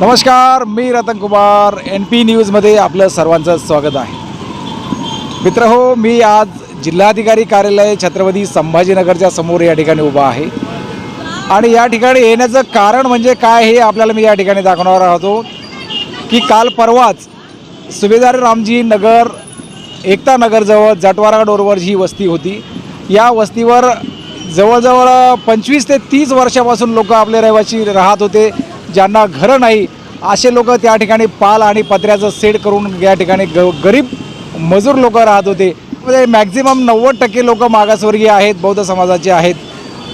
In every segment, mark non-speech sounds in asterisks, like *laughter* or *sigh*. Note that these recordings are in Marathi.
नमस्कार मी रतन कुमार एन पी न्यूजमध्ये आपलं सर्वांचं स्वागत आहे. मित्र हो मी आज जिल्हाधिकारी कार्यालय छत्रपती संभाजीनगरच्या समोर या ठिकाणी उभा आहे. आणि या ठिकाणी येण्याचं कारण म्हणजे काय हे आपल्याला मी या ठिकाणी दाखवणार आहोत. की काल परवाच सुभेदार रामजी नगर एकता नगरजवळ जटवारा डोरवर जी वस्ती होती. या वस्तीवर जवळजवळ पंचवीस ते तीस वर्षापासून लोक आपले रहिवासी राहत होते ज्यांना घरं नाही असे लोक त्या ठिकाणी पाल आणि पत्र्याचं सेट करून या ठिकाणी ग गरीब मजूर लोक राहत होते. म्हणजे मॅक्झिमम नव्वद टक्के लोक मागासवर्गीय आहेत बौद्ध समाजाचे आहेत.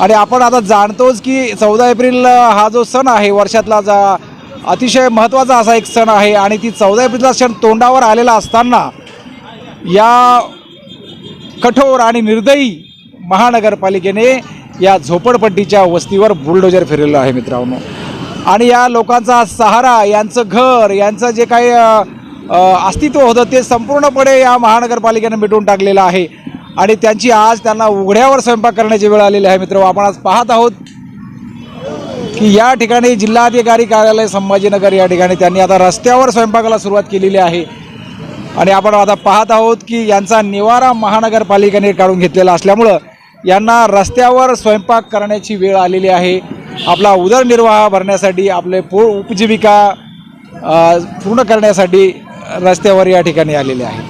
आणि आपण आता जाणतोच की चौदा एप्रिल हा जो सण आहे वर्षातला जा अतिशय महत्त्वाचा असा एक सण आहे. आणि ती चौदा एप्रिलचा सण तोंडावर आलेला असताना या कठोर आणि निर्दयी महानगरपालिकेने या झोपडपट्टीच्या वस्तीवर बुलडोजर फिरलेलं आहे मित्रांनो. आणि या लोकांचा सहारा यांचं घर यांचं जे काही अस्तित्व होतं ते संपूर्णपणे या महानगरपालिकेनं मिटवून टाकलेलं आहे. आणि त्यांची आज त्यांना उघड्यावर स्वयंपाक करण्याची वेळ आलेली आहे मित्र आपण आज पाहत आहोत की या ठिकाणी जिल्हाधिकारी कार्यालय संभाजीनगर या ठिकाणी त्यांनी आता रस्त्यावर स्वयंपाकाला सुरुवात केलेली आहे. आणि आपण आता पाहत आहोत की यांचा निवारा महानगरपालिकेने काढून घेतलेला असल्यामुळं यांना रस्त्यावर स्वयंपाक करण्याची वेळ आलेली आहे. आपला उदरनिर्वाह भरण्यासाठी आपले पो उपजीविका पूर्ण करण्यासाठी रस्त्यावर या ठिकाणी आलेले आहे.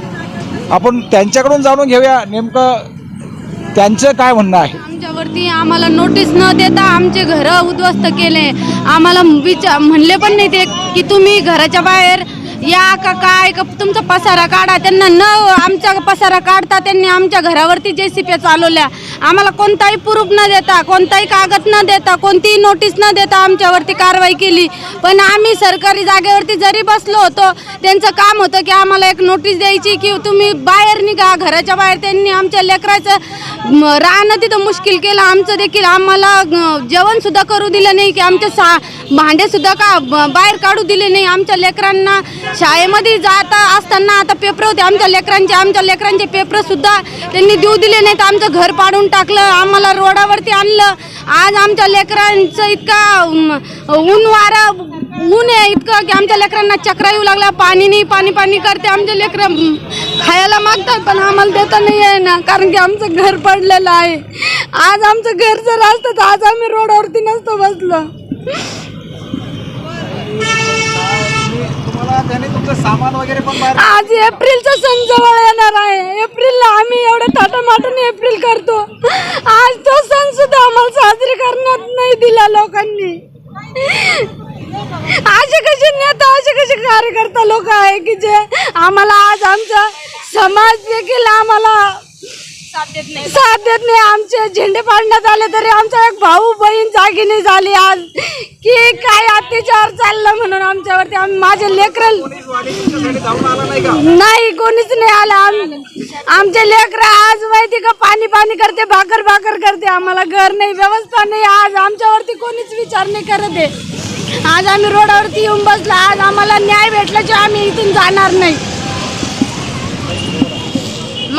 आपण त्यांच्याकडून जाणून घेऊया नेमकं त्यांचं काय म्हणणं आहे. आमच्यावरती आम्हाला नोटीस न देता आमचे घरं उद्ध्वस्त केले. आम्हाला विचार म्हणले पण नाही ते की तुम्ही घराच्या बाहेर या का काय का तुमचा पसारा काढा. त्यांना न आमचा पसारा काढता त्यांनी आमच्या घरावरती जे सी पी चालवल्या. आम्हाला कोणताही प्रूफ न देता कोणताही कागद न देता कोणतीही नोटीस न देता आमच्यावरती कारवाई केली. पण आम्ही सरकारी जागेवरती जरी बसलो होतो त्यांचं काम होतं की आम्हाला एक नोटीस द्यायची की तुम्ही बाहेर निघा घराच्या बाहेर त्यांनी आमच्या लेकराचं राहणं तिथं मुश्किल केलं. आमचं देखील आम्हाला जेवणसुद्धा करू दिलं नाही की आमचे सा भांडेसुद्धा का ब- बाहेर काढू दिले नाही. आमच्या लेकरांना शाळेमध्ये जाता असताना आता पेपर होते. आमच्या लेकरांचे आमच्या लेकरांचे पेपरसुद्धा त्यांनी देऊ दिले नाहीत. आमचं घर पाडून टाकलं आम्हाला रोडावरती आणलं. आज आमच्या लेकरांचं इतका ऊन वारा ऊन आहे इतकं की आमच्या लेकरांना चक्रा येऊ लागला. पाणी नाही पाणी पाणी करते. आमचे लेकरं खायला मागतात पण आम्हाला देता नाही आहे ना. कारण की आमचं घर पडलेलं आहे. आज आमचं घर जर असतं तर आज आम्ही रोडावरती नसतो बसलो. आज एप्रिलचा सण जवळ येणार आहे. एप्रिलला आम्ही एवढे थाटामाटाने एप्रिल करतो. आज तो सण सुद्धा आम्हाला साजरी करण्यात नाही दिला लोकांनी. असे कसे नेता असे कसे कार्यकर्ता लोक आहे की जे आम्हाला आज आमचा समाज देखील आम्हाला साथ देत नाही. आमचे झेंडे पाडण्यात आले तरी आमचा एक भाऊ बहीण जागी नाही झाली आज. की काय अत्याचार चाललं म्हणून आमच्यावरती आम्ही माझे लेकरं तुमच्यासाठी जाऊन आला नाही का? नाही कोणीच नाही आलं आम आमचे लेकर आज माहिती का पाणी पाणी करते भाकर भाकर करते. आम्हाला घर नाही व्यवस्था नाही आज. आमच्यावरती कोणीच विचार नाही करत आहे. आज आम्ही रोडावरती येऊन बसला. आज आम्हाला न्याय भेटल्याशिवाय आम्ही इथून जाणार नाही.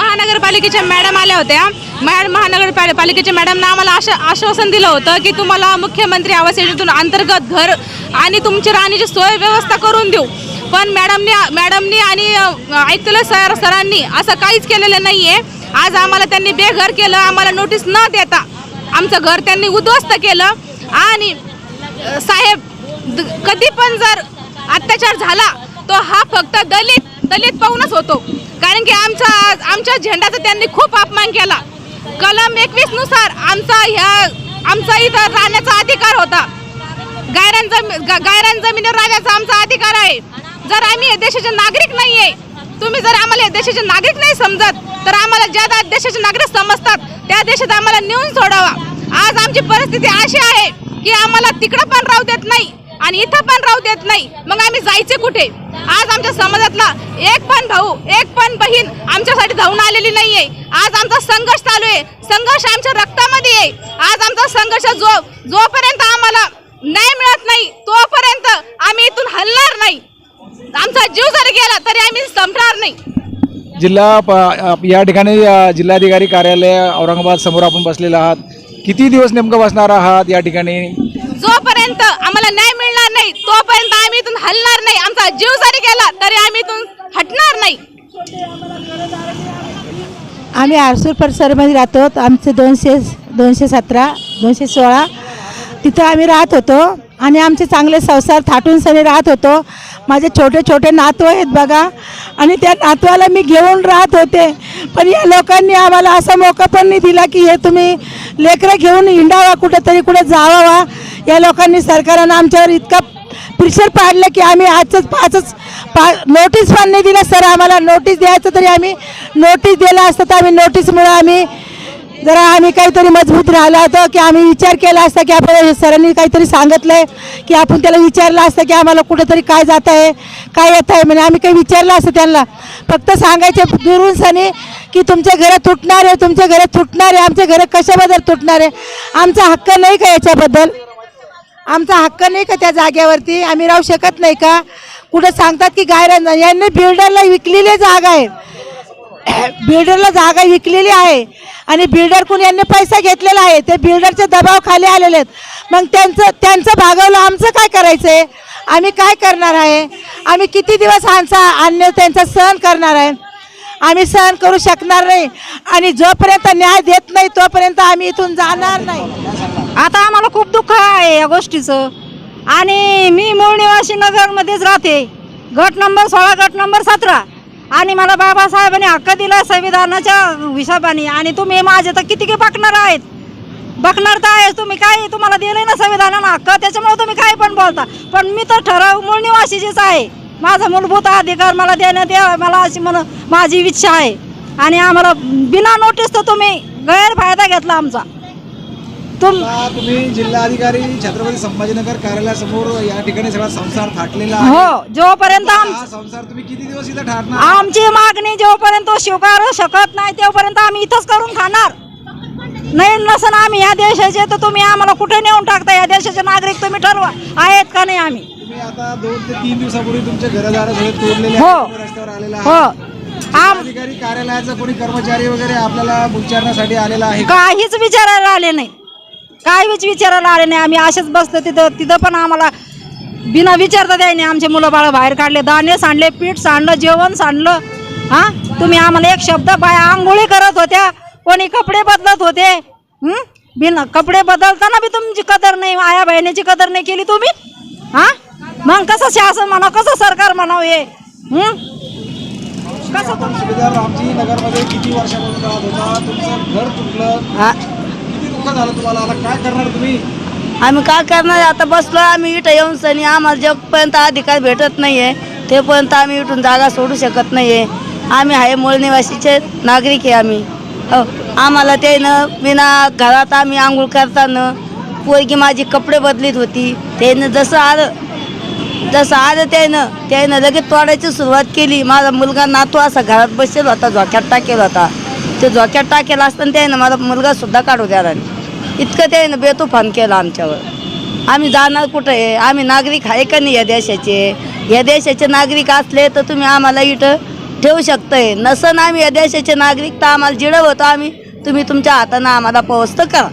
महानगरपालिकेच्या मॅडम आल्या होत्या. मॅड महानगरपालिकेच्या मॅडमनं आम्हाला आशा आश्वासन दिलं होतं की तुम्हाला मुख्यमंत्री आवास योजनेतून अंतर्गत घर आणि तुमची राहण्याची सोय व्यवस्था करून देऊ. पण मॅडमनी मॅडमनी आणि ऐकलेलं सर सरांनी असं काहीच केलेलं नाही आहे आज आम्हाला त्यांनी बेघर केलं आम्हाला नोटीस न देता आमचं घर त्यांनी उद्ध्वस्त केलं. आणि साहेब द- कधी पण जर अत्याचार झाला तो हा फक्त दलित दलित पाहूनच होतो. कारण की आमचा आमच्या झेंडाचा त्यांनी खूप अपमान केला. कलम एकवीसनुसार आमचा ह्या आमचा इथं राहण्याचा अधिकार होता. गायरान जमी गायरान जमिनीवर राहण्याचा आमचा अधिकार आहे. जर आम्ही या देशाचे नागरिक नाही आहे तुम्ही जर आम्हाला या देशाचे नागरिक नाही समजत तर आम्हाला ज्या दा- देशाचे नागरिक समजतात त्या देशात आम्हाला नेऊन सोडावा. आज आमची परिस्थिती अशी आहे की आम्हाला तिकडं पण राहू देत नाही. आणि इथं पण राहू देत नाही. मग आम्ही जायचे कुठे? आज आमच्या समाजातला एक पण भाऊ एक पण बहीण आमच्यासाठी धावून आलेली नाहीये. आज आमचा संघर्ष चालू आहे. संघर्ष आमच्या रक्तामध्ये आहे. आज आमचा संघर्ष जो जोपर्यंत आम्हाला न्याय मिळत नाही तोपर्यंत आम्ही इथून हलणार नाही. आमचा जीव जरी गेला तरी आम्ही संपणार नाही. जिल्हा प- या ठिकाणी जिल्हाधिकारी कार्यालय औरंगाबाद समोर आपण बसलेला आहात. किती दिवस नेमकं बसणार आहात या ठिकाणी? जोपर्यंत आम्हाला न्याय मिळणार नाही तोपर्यंत आम्ही इथून हलणार नाही. आमचा जीव जरी गेला तरी आम्ही इथून हटणार नाही. आम्ही आरसूर परिसरामध्ये राहतो. आमचे दोनशे दोनशे सतरा दोनशे सोळा. तिथं आम्ही राहत होतो. आणि आमचे चांगले संसार थाटून सनी राहत होतो. माझे छोटे छोटे नातू आहेत बघा. आणि त्या नातवाला मी घेऊन राहत होते. पण या लोकांनी आम्हाला असा मोका पण नाही दिला की हे तुम्ही लेकरं घेऊन हिंडावा कुठेतरी कुठे जावा या लोकांनी सरकारनं आमच्यावर इतका प्रेशर पाडलं की आम्ही आजच पाचच पा नोटीस पण नाही दिलं. सर आम्हाला नोटीस द्यायचं तरी आम्ही नोटीस दिलं असतं तर आम्ही नोटीसमुळं आम्ही जरा आम्ही काहीतरी मजबूत राहिलो होतो की आम्ही विचार केला असता की आपण सरांनी काहीतरी सांगितलं आहे की आपण त्याला विचारलं असतं की आम्हाला कुठेतरी काय जात आहे काय येत आहे म्हणजे आम्ही काही विचारलं असतं त्यांना. फक्त सांगायचे दुरून सनी की तुमच्या घरं तुटणार आहे तुमच्या घरं तुटणार आहे आमच्या घरं कशाबद्दल तुटणार आहे? आमचा हक्क नाही का याच्याबद्दल? आमचा हक्क नाही का त्या जागेवरती? आम्ही राहू शकत नाही का? कुठं सांगतात की गायरा यांनी बिल्डरला विकलेली जागा आहे. *coughs* बिल्डरला जागा विकलेली आहे. आणि बिल्डरकडून यांनी पैसा घेतलेला आहे. ते बिल्डरचे दबाव खाली आलेले आहेत. मग त्यांचं त्यांचं भागवलं आमचं काय करायचं आहे आम्ही काय करणार आहे? आम्ही किती दिवस आमचा अन्य त्यांचा सहन करणार आहे? आम्ही सहन करू शकणार नाही. आणि जोपर्यंत न्याय देत नाही तोपर्यंत आम्ही इथून जाणार नाही. आता आम्हाला खूप दुःख आहे या गोष्टीचं. आणि मी मूळ निवासी नगरमध्येच राहते. गट नंबर सोळा गट नंबर सतरा. आणि मला बाबासाहेबांनी हक्क दिला संविधानाच्या हिशोबाने. आणि तुम्ही माझे तर किती बघणार आहेत? बघणार तर आहे तुम्ही काय तुम्हाला दिले ना संविधानानं हक्क? त्याच्यामुळे तुम्ही काय पण बोलता. पण मी तर ठराव मूळ निवासीचीच आहे. माझा मूलभूत अधिकार मला देण्यात यावा मला अशी म्हण माझी इच्छा आहे. आणि आम्हाला बिना नोटीस तर तुम्ही गैरफायदा घेतला आमचा. तुम आता तुम्ही जिल्हाधिकारी छत्रपती संभाजीनगर कार्यालयासमोर या ठिकाणी सगळा संसार थाटलेला आहे. हो जोपर्यंत आम हा संसार तुम्ही किती दिवस इथं ठारणार? आमची मागणी जोपर्यंत स्वीकारू शकत नाही तोपर्यंत आम्ही इथंच करून खाणार. नाही नसन आम्ही या देशाचे तर तुम्ही आम्हाला कुठे नेऊन टाकता? या देशाचे नागरिक तुम्ही ठरवा. आहेत का नाही आम्ही? तुम्ही आता दोन ते तीन दिवसापूर्वी तुमचे घरदार सगळे तोडलेले हो. आहेत, रस्त्यावर आलेला हो. आम अधिकारी कार्यालयाचा कोणी कर्मचारी वगैरे आपल्याला विचारण्यासाठी आलेला आहे? काहीच विचारायला आले नाही. काहीच विचारायला आले नाही? आम्ही असेच बसतो तिथं तिथं पण आम्हाला बिना विचारता द्यायने आमचे मुलं बाळ बाहेर काढले. दाणे सांडले पीठ सांडलं जेवण सांडलं. हा? तुम्ही आम्हाला एक शब्द बाया आंघोळी करत होत्या. कोणी कपडे बदलत होते? बिना कपडे बदलताना बी तुमची कदर नाही. आया बहिणीची कदर नाही केली तुम्ही? हा? मग कसं शासन म्हणावं? कसं सरकार म्हणावं हे? कसं रामजी नगरमध्ये किती वर्षापासून राहत होता? तुमचं घर तुटलं. तुम्हाला? आता काय करणार तुम्ही? आम्ही काय करणार? आता बसलो आम्ही इथं येऊन सनी आम्हाला जेपर्यंत अधिकार भेटत नाही आहे तेपर्यंत आम्ही इथून जागा सोडू शकत नाही आहे आम्ही आहे मूळ निवासीचे नागरिक आहे आम्ही. हो आम्हाला त्यानं बिना घरात आम्ही आंघोळ करताना पोरगी माझी कपडे बदलीत होती. त्यानं जसं आलं जसं आलं त्यानं त्यानं लगेच तोडायची सुरुवात केली. माझा मुलगा नातू असा घरात बसेल होता झोक्यात टाकेल होता. ते झोक्यात टाकेल असताना त्यानं माझा मुलगासुद्धा काढू द्याला इतकं त्यानं बेतुफान केलं आमच्यावर. आम्ही जाणार कुठं आहे? आम्ही नागरिक आहे का नाही या देशाचे? या देशाचे नागरिक असले तर तुम्ही आम्हाला इथं ठेवू शकताय. नसन आम्ही या देशाचे नागरिक तर आम्हाला जिडवतो होतो आम्ही. तुम्ही तुमच्या हातानं आम्हाला पोहोचतं करा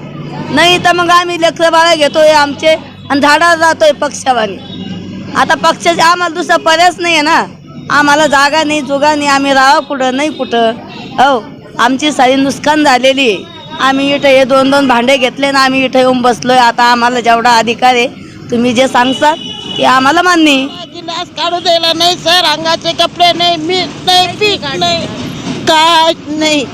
नाही तर मग आम्ही लेकरं बाळा घेतोय आमचे आणि झाडावर जातोय पक्षावानी. आता पक्षाचे आम्हाला दुसरा पर्यायच नाही आहे ना. आम्हाला जागा नाही जुगा नाही. आम्ही राहावं कुठं नाही कुठं? हो आमची सारी नुकसान झालेली आहे. आम्ही इथं हे दोन दोन भांडे घेतले ना आम्ही इथं येऊन बसलोय. आता आम्हाला जेवढा अधिकार आहे तुम्ही जे सांगसाल ते आम्हाला मान्य आहे. काढू द्यायला नाही सर. अंगाचे कपडे नाही मीठ नाही पीठ नाही काय नाही.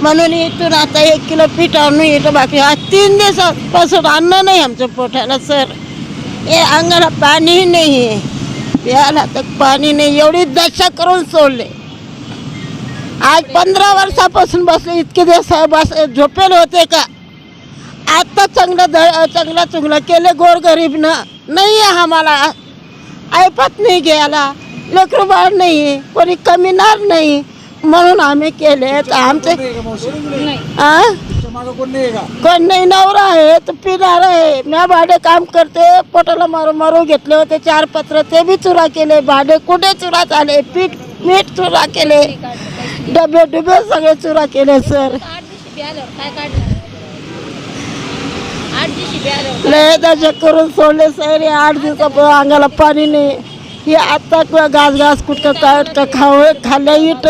म्हणून इथून आता एक किलो पीठ आणून इथं बाकी आज तीन दिवसापासून अन्न नाही आमच्या पोटाला सर. हे अंगाला पाणी नाही आहे. प्यायला तर पाणी नाही. एवढी दशा करून सोडले. आज पंधरा वर्षापासून बसले इतके दिवस बस झोपेल होते का? आता चांगलं द चांगलं चुंगलं केले गोरगरीबनं नाही आहे आम्हाला. ऐपत नाही घ्यायला लेकरू बाळ नाही कोणी कमीणार नाही. म्हणून आम्ही केले. तर आमचे कोण नाही नवरा आहे तर पिणार आहे. म्या भाडे काम करते पोटाला मारू मारू घेतले होते चार पत्र ते बी चुरा केले भाडे कुठे चुरा झाले? पीठ मीठ चुरा केले. डबे डबे सगळे चुरा केले सर लय करून सोडले सर आठ दिवसापर्यंत अंगाला पाणी नाही. हे आता किंवा घास घास कुठं का खाव? खाल्ल्या इट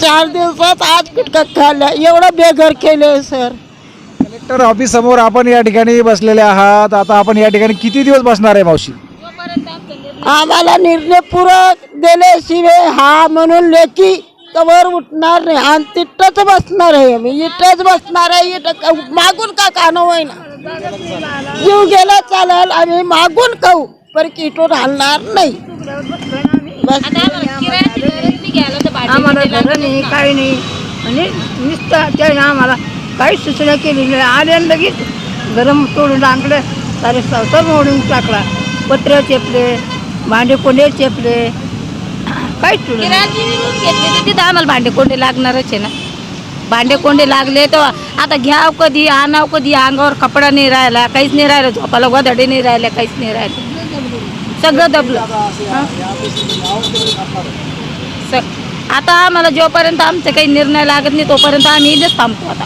चार दिवसात आज कुठं खाल्ल्या? एवढं बेघर केले सर कलेक्टर ऑफिस समोर आपण या ठिकाणी बसलेले आहात. आता आपण या ठिकाणी किती दिवस बसणार आहे मावशी? आम्हाला निर्णय पूरक दिल्याशिवाय हा म्हणून लेखी कवर उठणार नाही. आणि तिथंच बसणार आहे मी. इथंच बसणार आहे. इथं मागून का कानं होईना? जीव गेला चालेल आम्ही मागून खाऊ. पण किटून हलणार नाही. बस. आम्हाला घरं नाही काही नाही. आणि नुसतं त्याने आम्हाला काहीच सूचना केली नाही. आले आणि लगेच गरम तोडून टाकले सारे संसार मोडून टाकला. पत्र चेपले भांडे कोंडे चेपले. काहीच तुला? तर तिथं आम्हाला भांडे कोंडे लागणारच आहे ना. भांडे कोंडे लागले तर आता घ्याव कधी आणाव कधी अंगावर कपडा नाही राहिला काहीच नाही राहिलं झोपाला गोधडे नाही राहिले काहीच नाही राहिलं. सगळं दबलं. हं? स- आता आम्हाला जोपर्यंत आमचे काही निर्णय लागत नाही तोपर्यंत आम्ही इथेच थांबतो आता.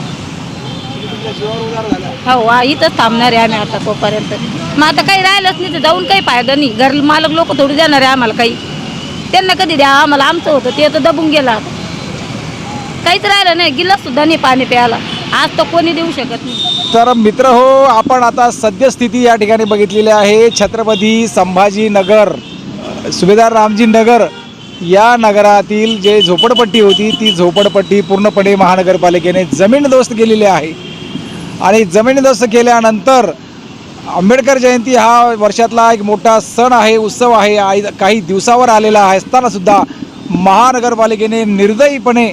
हो आ इथंच थांबणार आहे आम्ही आता तोपर्यंत. मग आता काही राहिलंच नाही तर जाऊन काही फायदा नाही. घर मालक लोक थोडी देणार आहे आम्हाला काही. त्यांना कधी द्या आम्हाला आमचं होतं ते तर दबून गेला. काहीच राहिलं नाही गिलास सुद्धा नाही पाणी प्यायला. आज तर कोणी देऊ शकत नाही. तर मित्र हो आपण आता सद्यस्थिती या ठिकाणी बघितलेली आहे. छत्रपती संभाजीनगर सुभेदार रामजी नगर या नगरातील जे झोपडपट्टी होती ती झोपडपट्टी पूर्णपणे महानगरपालिकेने जमीनदोस्त केलेली आहे. आणि जमीनदोस्त केल्यानंतर आंबेडकर जयंती हा वर्षातला एक मोठा सण आहे उत्सव आहे. आई काही दिवसावर आलेला आहे. असतानासुद्धा महानगरपालिकेने निर्दयीपणे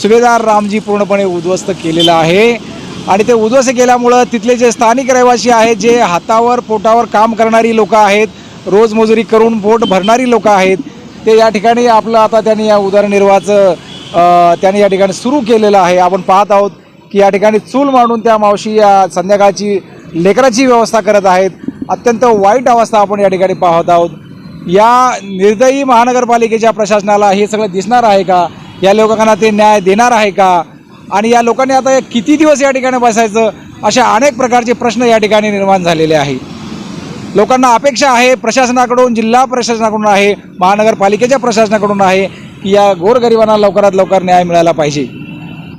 सुभेदार रामजी पूर्णपणे उद्ध्वस्त केलेलं आहे. आणि ते उद्ध्वस्त केल्यामुळं तिथले जे स्थानिक रहिवासी आहेत जे हातावर पोटावर काम करणारी लोकं आहेत रोजमजुरी करून पोट भरणारी लोकं आहेत ते या ठिकाणी आपलं आता त्यांनी या उदरनिर्वाहाचं त्यांनी या ठिकाणी सुरू केलेलं आहे. आपण पाहत आहोत की या ठिकाणी चूल मांडून त्या मावशी या संध्याकाळची लेकराची व्यवस्था करत आहेत. अत्यंत वाईट अवस्था आपण या ठिकाणी पाहत आहोत. या निर्दयी महानगरपालिकेच्या प्रशासनाला हे सगळं दिसणार आहे का? या लोकांना ते न्याय देणार आहे का? आणि या लोकांनी आता किती दिवस या ठिकाणी बसायचं? अशा अनेक प्रकारचे प्रश्न या ठिकाणी निर्माण झालेले आहेत लोकांना अपेक्षा आहे प्रशासनाकडून जिल्हा प्रशासनाकडून आहे महानगरपालिकेच्या प्रशासनाकडून आहे की या गोरगरिबांना लवकरात लवकर न्याय मिळाला पाहिजे.